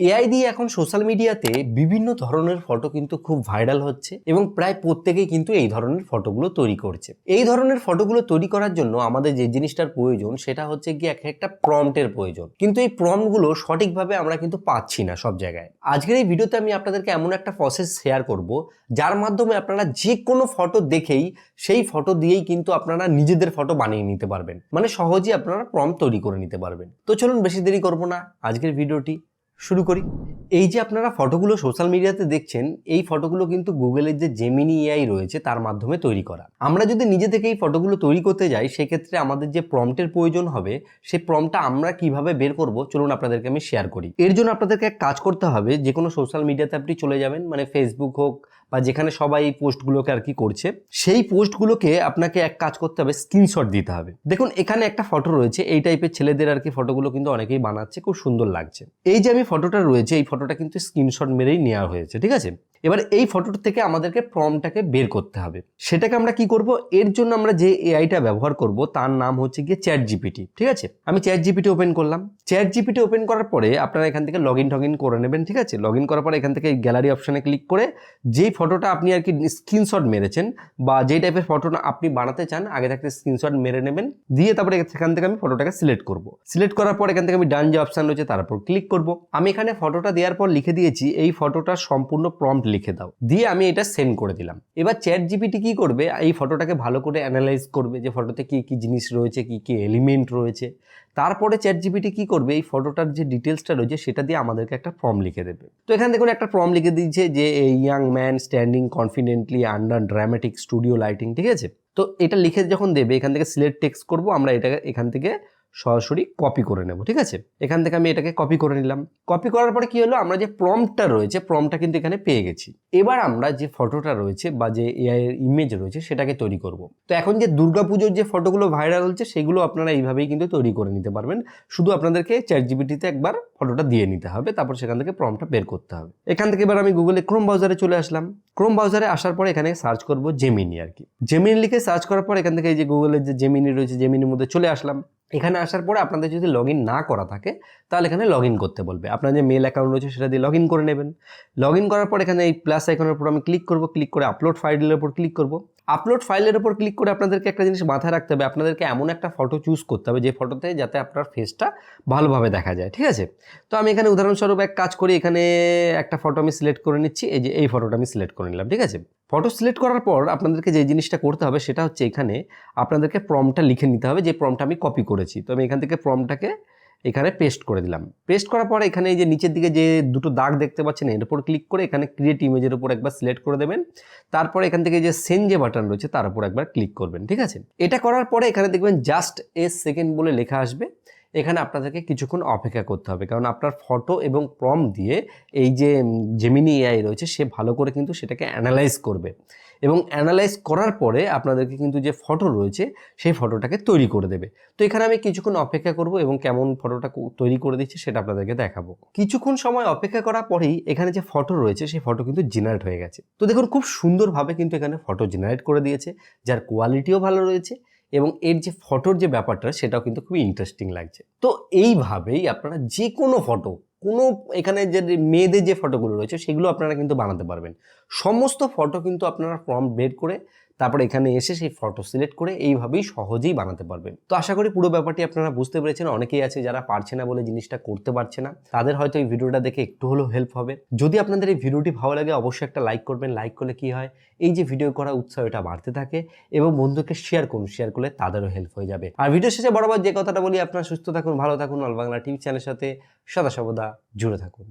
AI দিয়ে এখন social মিডিয়াতে বিভিন্ন ধরনের ফটো কিন্তু খুব ভাইরাল হচ্ছে এবং প্রায় প্রত্যেকেই কিন্তু এই ধরনের ফটোগুলো তৈরি করছে। এই ধরনের ফটোগুলো তৈরি করার জন্য আমাদের যে জিনিসটার প্রয়োজন সেটা হচ্ছে গিয়ে এক একটা প্রম্পটের প্রয়োজন। কিন্তু এই প্রম্পটগুলো সঠিকভাবে আমরা কিন্তু পাচ্ছি না সব জায়গায়। আজকের এই ভিডিওতে আমি আপনাদেরকে এমন একটা প্রসেস শেয়ার করব, যার মাধ্যমে আপনারা যে কোনো ফটো দেখেই সেই ফটো দিয়েই কিন্তু আপনারা নিজেদের ফটো বানিয়ে নিতে পারবেন। মানে সহজেই আপনারা প্রম্পট তৈরি করে নিতে পারবেন। তো চলুন বেশি দেরি করব না। আজকের ভিডিওটি শুরু করি। এই যে আপনারা ফটোগুলো সোশ্যাল মিডিয়াতে দেখছেন, এই ফটোগুলো কিন্তু গুগলের যে জেমিনি এআই রয়েছে, তার মাধ্যমে তৈরি করা। আমরা যদি নিজে থেকে এই ফটোগুলো তৈরি করতে যাই, সেক্ষেত্রে আমাদের যে প্রম্পটের প্রয়োজন হবে, সে প্রম্পটা আমরা কীভাবে বের করব, চলুন আপনাদেরকে আমি শেয়ার করি। এর জন্য আপনাদেরকে এক কাজ করতে হবে যে কোনো সোশ্যাল মিডিয়াতে আপনি চলে যাবেন মানে ফেসবুক হোক বা যেখানে সবাই এই পোস্টগুলোকে আর কি করছে, সেই পোস্টগুলোকে আপনাকে এক কাজ করতে হবে, স্ক্রিনশট দিতে হবে। দেখুন, এখানে একটা ফটো রয়েছে, এই টাইপের ছেলেদের আর কি ফটোগুলো কিন্তু অনেকেই বানাচ্ছে, খুব সুন্দর লাগছে। এই যে আমি ফটোটা রয়েছে, এই ফটোটা কিন্তু স্ক্রিনশট মেরেই নেওয়া হয়েছে, ঠিক আছে? এবার এই ফটোটা থেকে আমাদেরকে প্রমটাকে বের করতে হবে। সেটাকে আমরা কি করব? এর জন্য আমরা যে এআইটা ব্যবহার করব, তার নাম হচ্ছে গিয়ে চ্যাট জিপিটি ঠিক আছে? আমি চ্যাট জিপিটি ওপেন করলাম। চ্যাট জিপিটি ওপেন করার পরে আপনারা এখান থেকে লগ ইন টগ ইন করে নেবেন, ঠিক আছে? লগ ইন করার পরে এখান থেকে গ্যালারি অপশানে ক্লিক করে যেই ফটোটা আপনি আর কি স্ক্রিনশট মেরেছেন বা যেই টাইপের ফটোটা আপনি বানাতে চান, আগে থাকতে স্ক্রিনশট মেরে নেবেন। দিয়ে তারপরে সেখান থেকে আমি ফটোটাকে সিলেক্ট করব। সিলেক্ট করার পর এখান থেকে আমি ডান যে অপশান রয়েছে, তার উপর ক্লিক করব। আমি এখানে ফটোটা দেওয়ার পর লিখে দিয়েছি, এই ফটোটার সম্পূর্ণ প্রম্পট লিখে দাও। দিয়ে আমি এটা সেন্ড করে দিলাম। এবার চ্যাট জিপিটি কি করবে? এই ফটোটাকে ভালো করে অ্যানালাইজ করবে যে ফটোতে কি কি জিনিস রয়েছে, কি কি এলিমেন্ট রয়েছে। তারপরে চ্যাট জিপিটি কি করবে? এই ফটোটার যে ডিটেলসটা রয়েছে, সেটা দিয়ে আমাদেরকে একটা ফর্ম লিখে দেবে। তো এখানে দেখুন একটা ফর্ম লিখে দিয়েছে যে a young man standing confidently under dramatic studio lighting ঠিক আছে? তো এটা লিখে যখন দেবে, এখান থেকে সিলেক্ট টেক্সট করব, আমরা এটা এখান থেকে সরাসরি কপি করে নেব, ঠিক আছে? এখান থেকে আমি এটাকে কপি করে নিলাম। কপি করার পরে কি হলো? আমরা যে প্রম্পটটা রয়েছে প্রম্পটটা কিন্তু এখানে পেয়ে গেছি। এবার আমরা যে ফটোটা রয়েছে বা যে এআই এর ইমেজ রয়েছে, সেটাকে তৈরি করব। তো এখন যে দুর্গাপুজোর যে ফটোগুলো ভাইরাল হচ্ছে, সেগুলো আপনারা এইভাবেই কিন্তু তৈরি করে নিতে পারবেন। শুধু আপনাদেরকে চ্যাট জিবিটিতে একবার ফটোটা দিয়ে নিতে হবে, তারপর সেখান থেকে প্রম্পটটা বের করতে হবে। এখান থেকে এবার আমি গুগলে ক্রোম ব্রাউজারে চলে আসলাম। ক্রোম ব্রাউজারে আসার পর এখানে সার্চ করব জেমিনি আর কি। জেমিনি লিখে সার্চ করার পর এখান থেকে এই যে গুগলের যে জেমিনি রয়েছে জেমিনির মধ্যে চলে আসলাম। এখানে আসার পরে আপনাদের যদি লগ না করা থাকে, তাহলে এখানে লগ করতে বলবে। আপনার যে মেল অ্যাকাউন্ট রয়েছে, সেটা দিয়ে লগ করে নেবেন। লগ করার পর এখানে এই প্লাস আইকনের উপর আমি ক্লিক করব। ক্লিক করে আপলোড ফাইলের উপর ক্লিক করব। আপলোড ফাইলের উপর ক্লিক করে আপনাদেরকে একটা জিনিস মাথায় রাখতে হবে। আপনাদেরকে এমন একটা ফটো চুজ করতে হবে, যে ফটোতে যাতে আপনার ফেসটা ভালোভাবে দেখা যায়। ঠিক আছে? তো আমি এখানে উদাহরণস্বরূপ এক কাজ করি। এখানে একটা ফটো আমি সিলেক্ট করে নিচ্ছি। এই যে এই ফটোটা আমি সিলেক্ট করে নিলাম। ঠিক আছে? ফটো সিলেক্ট করার পর আপনাদেরকে যে জিনিসটা করতে হবে সেটা হচ্ছে এখানে আপনাদেরকে প্রমটা লিখে নিতে হবে, যে প্রমটা আমি কপি করেছি। তো আমি এখান থেকে প্রমটাকে এখানে পেস্ট করে দিলাম। পেস্ট করার পরে এখানে এই যে নিচের দিকে যে দুটো দাগ দেখতে পাচ্ছেন, এর উপর ক্লিক করে এখানে ক্রিয়েট ইমেজের উপর একবার সিলেক্ট করে দেবেন। তারপরে এখান থেকে যে সেন যে বাটন রয়েছে, তার উপর একবার ক্লিক করবেন, ঠিক আছে? এটা করার পরে এখানে দেখবেন জাস্ট এ সেকেন্ড বলে লেখা আসবে। এখানে আপনাদেরকে কিছুক্ষণ অপেক্ষা করতে হবে। কারণ আপনার ফটো এবং প্রম দিয়ে এই যে জেমিনি এআই রয়েছে, সে ভালো করে কিন্তু সেটাকে অ্যানালাইজ করবে। এবং অ্যানালাইজ করার পরে আপনাদেরকে কিন্তু যে ফটো রয়েছে, সেই ফটোটাকে তৈরি করে দেবে। তো এখানে আমি কিছুক্ষণ অপেক্ষা করব এবং কেমন ফটোটা তৈরি করে দিচ্ছি সেটা আপনাদেরকে দেখাবো। কিছুক্ষণ সময় অপেক্ষা করার পরেই এখানে যে ফটো রয়েছে, সেই ফটো কিন্তু জেনারেট হয়ে গেছে। তো দেখুন, খুব সুন্দরভাবে কিন্তু এখানে ফটো জেনারেট করে দিয়েছে, যার কোয়ালিটিও ভালো রয়েছে এবং এর যে ফটোর যে ব্যাপারটা, সেটাও কিন্তু খুবই ইন্টারেস্টিং লাগছে। তো এইভাবেই আপনারা যে কোনো ফটো কোনো এখানে যে মেয়েদের যে ফটোগুলো রয়েছে, সেগুলো আপনারা কিন্তু বানাতে পারবেন। সমস্ত ফটো কিন্তু আপনারা ফর্ম বের করে তারপরে এখানে এসে সেই ফটো সিলেক্ট করে এইভাবেই সহজেই বানাতে পারবেন। তো আশা করি পুরো ব্যাপারটি আপনারা বুঝতে পেরেছেন। অনেকেই আছে যারা পারছে না বলে জিনিসটা করতে পারছে না। তাদের হয়তো এই ভিডিওটা দেখে একটু হলেও হেল্প হবে। যদি আপনাদের এই ভিডিওটি ভালো লাগে, অবশ্যই একটা লাইক করবেন। লাইক করলে কি হয়? এই যে ভিডিও করা উৎসাহ এটা বাড়তে থাকে এবং বন্ধুকে শেয়ার করুন। শেয়ার করলে তাদেরও হেল্প হয়ে যাবে। আর ভিডিও শেষে বরাবর যে কথাটা বলি, আপনারা সুস্থ থাকুন, ভালো থাকুন। অল বাংলা টিভি চ্যানেলের সাথে সদা সর্বদা জুড়ে থাকুন।